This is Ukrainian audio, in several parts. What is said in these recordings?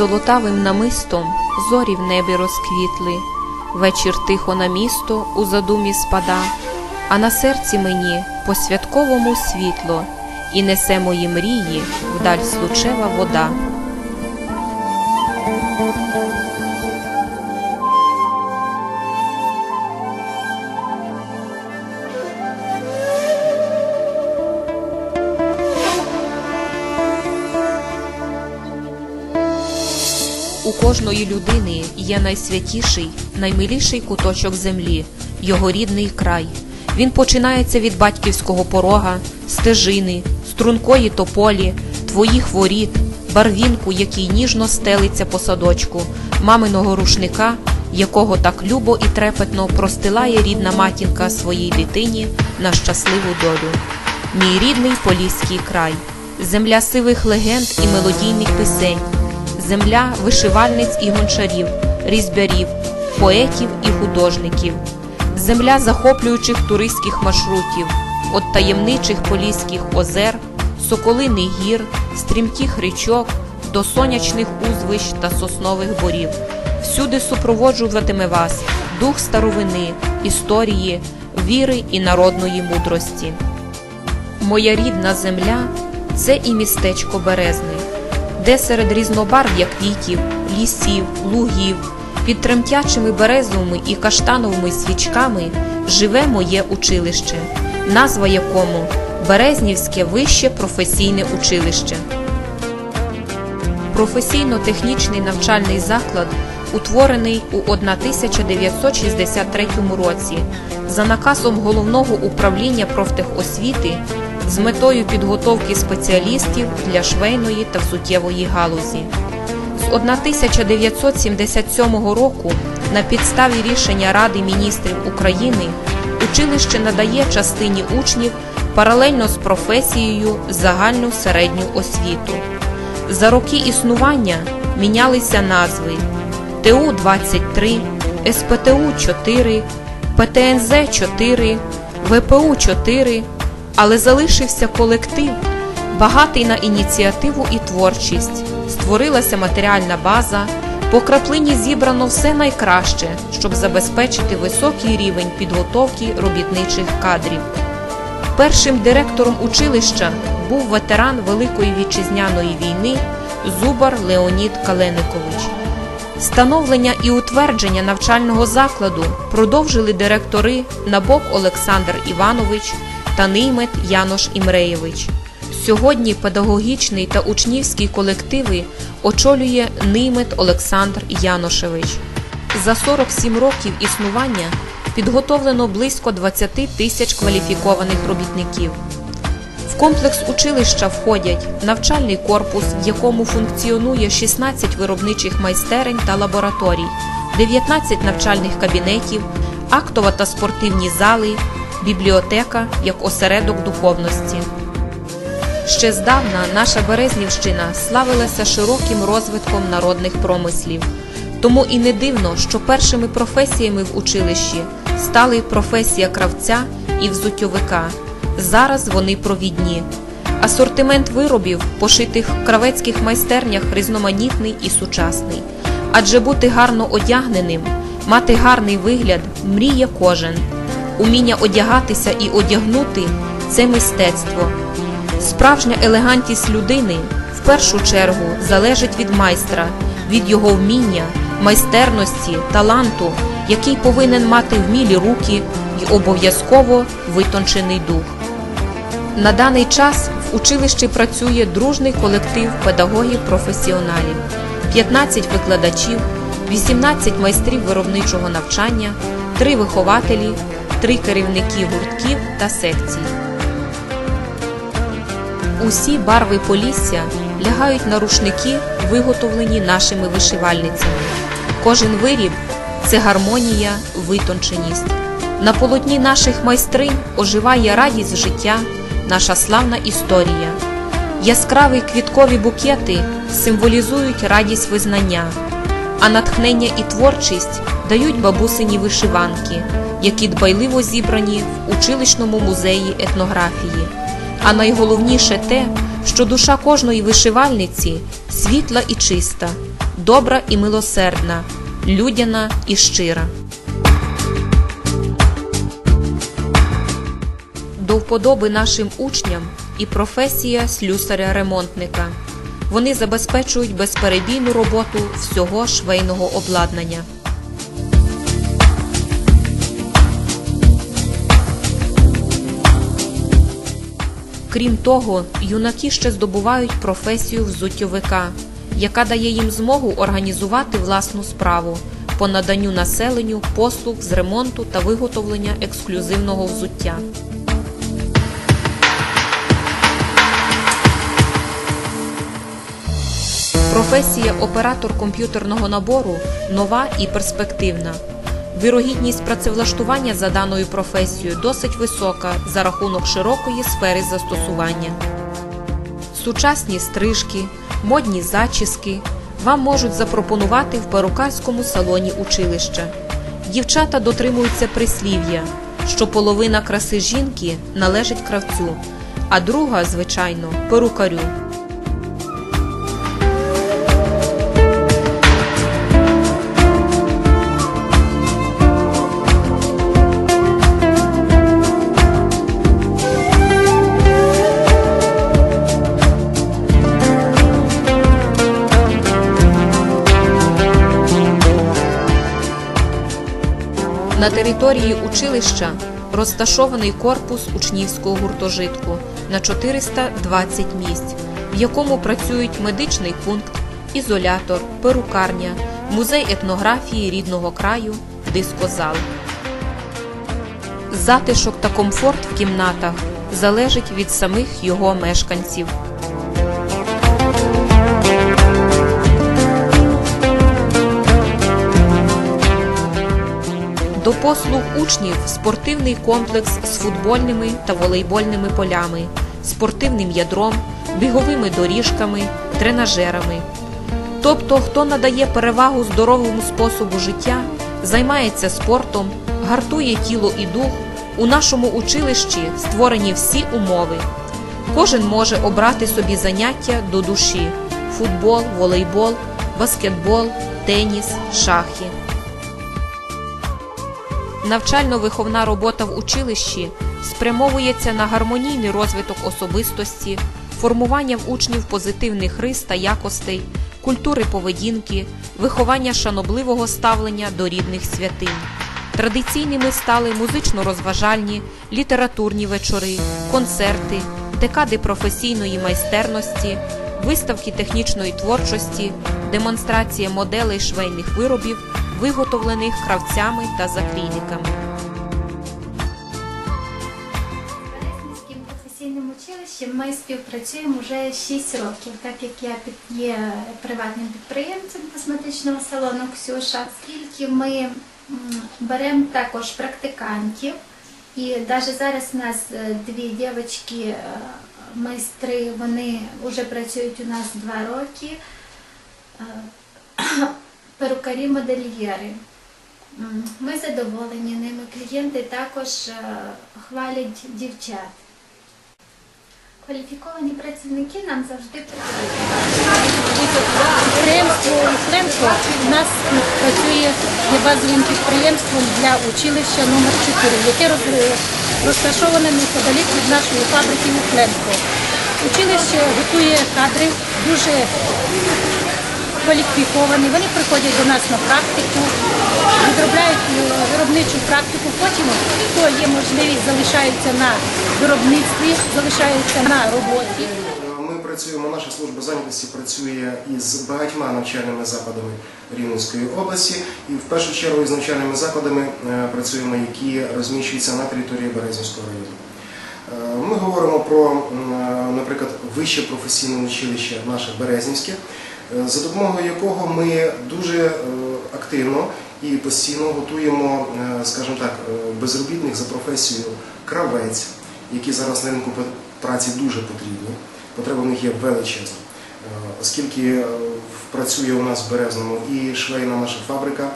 золотавим намистом зорі в небі розквітли, вечір тихо на місто у задумі спада, а на серці мені по святковому світло, і несе мої мрії вдаль случева вода. Кожної людини є найсвятіший, наймиліший куточок землі, його рідний край. Він починається від батьківського порога, стежини, стрункої тополі, твоїх воріт, барвінку, який ніжно стелиться по садочку, маминого рушника, якого так любо і трепетно простилає рідна матінка своїй дитині на щасливу долю. Мій рідний Поліський край, земля сивих легенд і мелодійних пісень земля вишивальниць і гончарів, різьбярів, поетів і художників, земля захоплюючих туристських маршрутів, от таємничих поліських озер, соколиних гір, стрімких річок до сонячних узвищ та соснових борів. Всюди супроводжуватиме вас дух старовини, історії, віри і народної мудрості. Моя рідна земля це і містечко Березне, де серед різнобарв'я квітів, лісів, лугів, під тремтячими березовими і каштановими свічками живе моє училище, назва якому Березнівське вище професійне училище. Професійно-технічний навчальний заклад утворений у 1963 році за наказом Головного управління профтехосвіти з метою підготовки спеціалістів для швейної та взуттєвої галузі. З 1977 року на підставі рішення Ради міністрів України училище надає частині учнів паралельно з професією загальну середню освіту. За роки існування мінялися назви ТУ-23, СПТУ-4, ПТНЗ-4, ВПУ-4, але залишився колектив, багатий на ініціативу і творчість. Створилася матеріальна база, по краплині зібрано все найкраще, щоб забезпечити високий рівень підготовки робітничих кадрів. Першим директором училища був ветеран Великої вітчизняної війни Зубар Леонід Каленикович. Становлення і утвердження навчального закладу продовжили директори Набок Олександр Іванович та Неймет Янош Імреєвич. Сьогодні педагогічний та учнівський колективи очолює Неймет Олександр Яношевич. За 47 років існування підготовлено близько 20 тисяч кваліфікованих робітників. В комплекс училища входять навчальний корпус, в якому функціонує 16 виробничих майстерень та лабораторій, 19 навчальних кабінетів, актова та спортивні зали, бібліотека як осередок духовності. Ще здавна наша Березнівщина славилася широким розвитком народних промислів. Тому і не дивно, що першими професіями в училищі стали професія кравця і взуттєвика. Зараз вони провідні. Асортимент виробів, пошитих в кравецьких майстернях, різноманітний і сучасний. Адже бути гарно одягненим, мати гарний вигляд мріє кожен. Уміння одягатися і одягнути це мистецтво. Справжня елегантність людини в першу чергу залежить від майстра, від його вміння, майстерності, таланту, який повинен мати вмілі руки і обов'язково витончений дух. На даний час в училищі працює дружний колектив педагогів-професіоналів, 15 викладачів, 18 майстрів виробничого навчання, 3 вихователі, 3 керівники гуртків та секцій. Усі барви Полісся лягають на рушники, виготовлені нашими вишивальницями. Кожен виріб це гармонія, витонченість. На полотні наших майстринь оживає радість життя, наша славна історія. Яскраві квіткові букети символізують радість визнання, а натхнення і творчість дають бабусині вишиванки, які дбайливо зібрані в училищному музеї етнографії. А найголовніше те, що душа кожної вишивальниці світла і чиста, добра і милосердна, людяна і щира. До вподоби нашим учням і професія слюсаря-ремонтника. Вони забезпечують безперебійну роботу всього швейного обладнання. Крім того, юнаки ще здобувають професію взуттєвика, яка дає їм змогу організувати власну справу по наданню населенню послуг з ремонту та виготовлення ексклюзивного взуття. Професія оператор комп'ютерного набору нова і перспективна. Вірогідність працевлаштування за даною професією досить висока за рахунок широкої сфери застосування. Сучасні стрижки, модні зачіски вам можуть запропонувати в перукарському салоні училища. Дівчата дотримуються прислів'я, що половина краси жінки належить кравцю, а друга, звичайно, перукарю. На території училища розташований корпус учнівського гуртожитку на 420 місць, в якому працюють медичний пункт, ізолятор, перукарня, музей етнографії рідного краю, дискозал. Затишок та комфорт в кімнатах залежить від самих його мешканців. До послуг учнів спортивний комплекс з футбольними та волейбольними полями, спортивним ядром, біговими доріжками, тренажерами. Тобто, хто надає перевагу здоровому способу життя, займається спортом, гартує тіло і дух, у нашому училищі створені всі умови. Кожен може обрати собі заняття до душі: футбол, волейбол, баскетбол, теніс, шахи. Навчально-виховна робота в училищі спрямовується на гармонійний розвиток особистості, формування в учнів позитивних рис та якостей, культури поведінки, виховання шанобливого ставлення до рідних святинь. Традиційними стали музично-розважальні, літературні вечори, концерти, декади професійної майстерності, виставки технічної творчості, демонстрація моделей швейних виробів, виготовлених кравцями та заклійниками. Березнівським професійним училищем ми співпрацюємо вже 6 років, так як я є приватним підприємцем косметичного салону Ксюша, оскільки ми беремо також практикантів. І навіть зараз у нас е, дві дівчатки, е, майстри, вони вже працюють у нас два роки. Перукарі-модельєри. Ми задоволені ними. Клієнти також е, хвалять дівчат. Кваліфіковані працівники нам завжди потрібні. У нас працює є базовим підприємством для училища номер 4 яке розташоване неподалік від нашої фабрики «Укремство». Училище готує кадри дуже кваліфіковані. Вони приходять до нас на практику, відробляють е, виробничу практику. Потім, хто є можливість, залишаються на виробництві, залишаються на роботі. Ми працюємо, наша служба зайнятості працює із багатьма навчальними закладами Рівненської області і в першу чергу із навчальними закладами е, працюємо, які розміщуються на території Березівського району. Е, Ми говоримо про, е, наприклад, вище професійне училище наше Березнівське, е, за допомогою якого ми дуже е, активно і постійно готуємо, е, скажімо так, е, безробітних за професією кравець, які зараз на ринку праці дуже потрібні. Потреба в них є величезна. Е, Оскільки е, працює у нас в Березному і швейна наша фабрика,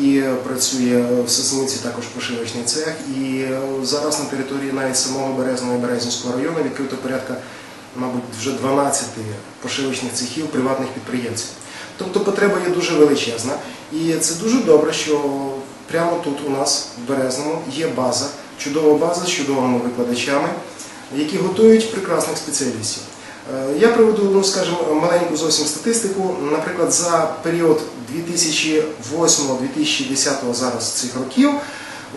і працює в Сосниці також пошивочний цех. І е, зараз на території навіть самого Березного і Березнівського району відкрито порядка, мабуть, вже 12 пошивочних цехів приватних підприємців. Тобто потреба є дуже величезна. І це дуже добре, що прямо тут у нас, в Березному, є база, чудова база з чудовими викладачами, які готують прекрасних спеціалістів. Е, Я приведу, ну скажімо, маленьку зовсім статистику. Наприклад, за період 2008-2010 зараз цих років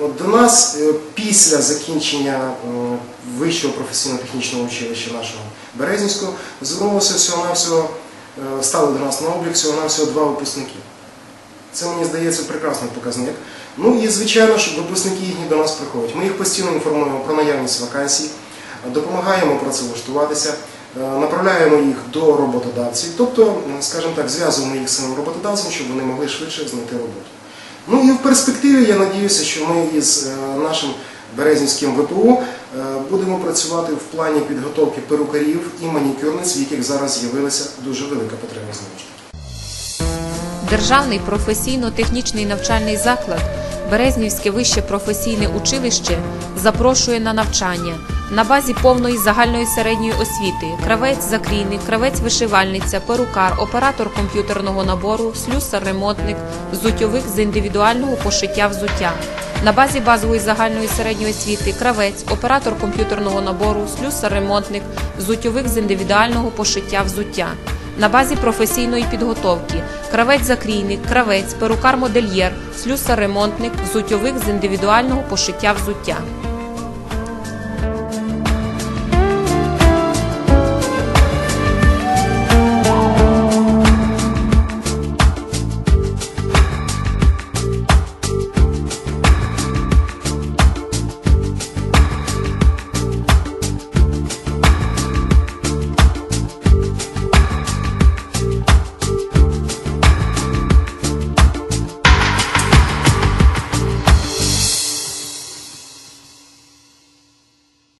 от до нас е, після закінчення е, вищого професійно-технічного училища нашого Березнівського звернулося всього-навсього, е, стали до нас на облік всього-навсього два випускники. Це мені здається прекрасний показник. Ну і звичайно, що випускники їхні до нас приходять. Ми їх постійно інформуємо про наявність вакансій, допомагаємо працевлаштуватися, направляємо їх до роботодавців, тобто, скажімо так, зв'язуємо їх з самим роботодавцем, щоб вони могли швидше знайти роботу. Ну і в перспективі я надіюся, що ми із е, нашим Березнівським ВПУ е, будемо працювати в плані підготовки перукарів і манікюрниць, в яких зараз з'явилася дуже велика потреба знову. Державний професійно-технічний навчальний заклад Березнівське вище професійне училище запрошує на навчання на базі повної загальної середньої освіти кравець, закрійник, кравець вишивальниця, перукар, оператор комп'ютерного набору, слюсар, ремонтник, взуттєвик з індивідуального пошиття взуття. На базі базової загальної середньої освіти кравець, оператор комп'ютерного набору, слюсар, ремонтник, взуттєвик з індивідуального пошиття взуття. На базі професійної підготовки кравець-закрійник, кравець, перукар-модельєр, слюсар-ремонтник, взуттєвик з індивідуального пошиття взуття.